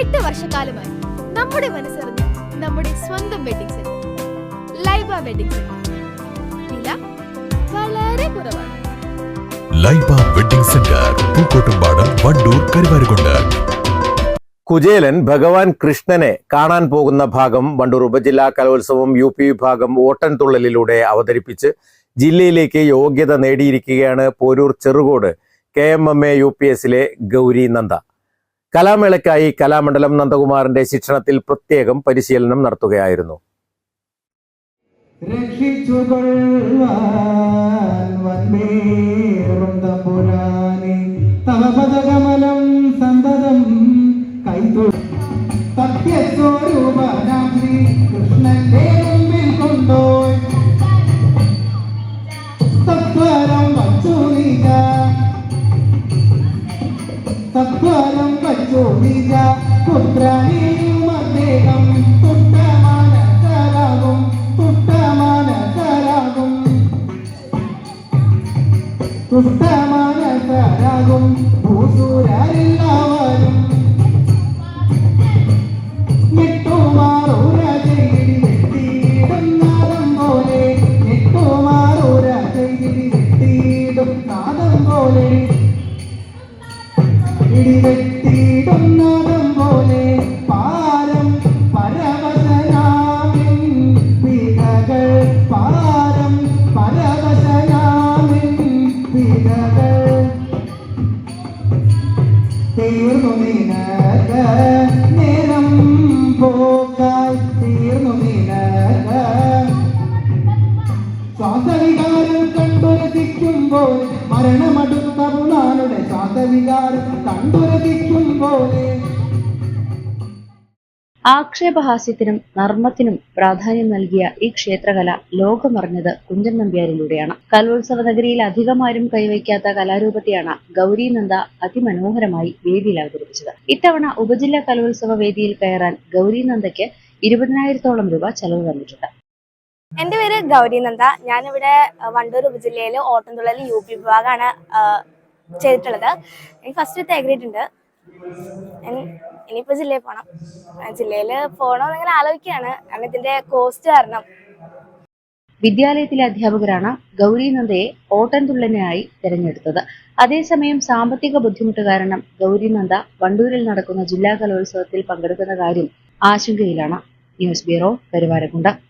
എട്ട് വർഷക്കാലമായി നമ്മുടെ മനസ്സറിഞ്ഞ് നമ്മുടെ സ്വന്തം wedding centre Laiba wedding centre വില വളരെ കുറവാണ്. Laiba wedding centre Pookkottumpadam Wandoor Karuvarakundu. Kuchelan ഭഗവാൻ കൃഷ്ണനെ കാണാൻ പോകുന്ന ഭാഗം വണ്ടൂർ ഉപജില്ലാ കലോത്സവം യു പി വിഭാഗം ഓട്ടൻതുള്ളലിലൂടെ അവതരിപ്പിച്ച് ജില്ലയിലേക്ക് യോഗ്യത നേടിയിരിക്കുകയാണ് Porur Cherukode K M M A U P എസിലെ ഗൗരി നന്ദ. കലാമേളയ്ക്കായി കലാമണ്ഡലം നന്ദകുമാറിന്റെ ശിക്ഷണത്തിൽ പ്രത്യേകം പരിശീലനം നടത്തുകയായിരുന്നു. കൃഷ്ണന്റെ മുമ്പിൽ കൊണ്ടോയി. സത്വരം വച്ചു നീക സത്വരം നീക പുത്രനെയും അദ്ദേഹം തുട്ടമാനസരാകും തുട്ടമാനസരാകും തുഷ്ടമാനസരാകും ഭൂസുരരെല്ലാവരും ഇടിവെട്ടിയിടും നാദം പോലെ പാരം പരവശനാമിൻ വിധകൾ പാരം പരവശനാമിൻ വിധകൾ. തീർന്നു നിനക്ക് നേരം പോക്കായി തീർന്നു നിനക്ക്. ശ്വാസവികാരം കണ്ടുരസിക്കുമ്പോൾ മരണമടുത്ത കണ്ടുരസിക്കുമ്പോൾ ആക്ഷേപഹാസ്യത്തിനും നർമ്മത്തിനും പ്രാധാന്യം നൽകിയ ഈ ക്ഷേത്രകല ലോകമറിഞ്ഞത് കുഞ്ചൻ നമ്പ്യാരിലൂടെയാണ്. കലോത്സവ നഗരിയിൽ അധികമാരും കൈവയ്ക്കാത്ത കലാരൂപത്തെയാണ് ഗൗരി നന്ദ അതിമനോഹരമായി വേദിയിൽ അവതരിപ്പിച്ചത്. ഇത്തവണ ഉപജില്ലാ കലോത്സവ വേദിയിൽ കയറാൻ ഗൗരി നന്ദയ്ക്ക് ഇരുപതിനായിരത്തോളം രൂപ ചെലവ് വന്നിട്ടുണ്ട്. എന്റെ പേര് ഗൗരി നന്ദ. ഞാനിവിടെ വണ്ടൂർ ഉപജില്ലയിലെ ഓട്ടംതുള്ളൽ യു പി വിഭാഗമാണ് ചെയ്തിട്ടുള്ളത്. എനിക്ക് ഫസ്റ്റ് ഗ്രേഡ് ഉണ്ട് ഇനി- ഇനിയിപ്പോൾ ജില്ലയിൽ പോണം. ജില്ലയിൽ പോകണമെന്ന് ഇങ്ങനെ ആലോചിക്കുകയാണ്. കാരണം ഇതിന്റെ കോസ്റ്റ് കാരണം. വിദ്യാലയത്തിലെ അധ്യാപകരാണ് ഗൗരി നന്ദയെ ഓട്ടൻതുള്ളനായി തിരഞ്ഞെടുത്തത്. അതേസമയം സാമ്പത്തിക ബുദ്ധിമുട്ട് കാരണം ഗൗരി നന്ദ വണ്ടൂരിൽ നടക്കുന്ന ജില്ലാ കലോത്സവത്തിൽ പങ്കെടുക്കുന്ന കാര്യം ആശങ്കയിലാണ്. News bureau Karuvarakundu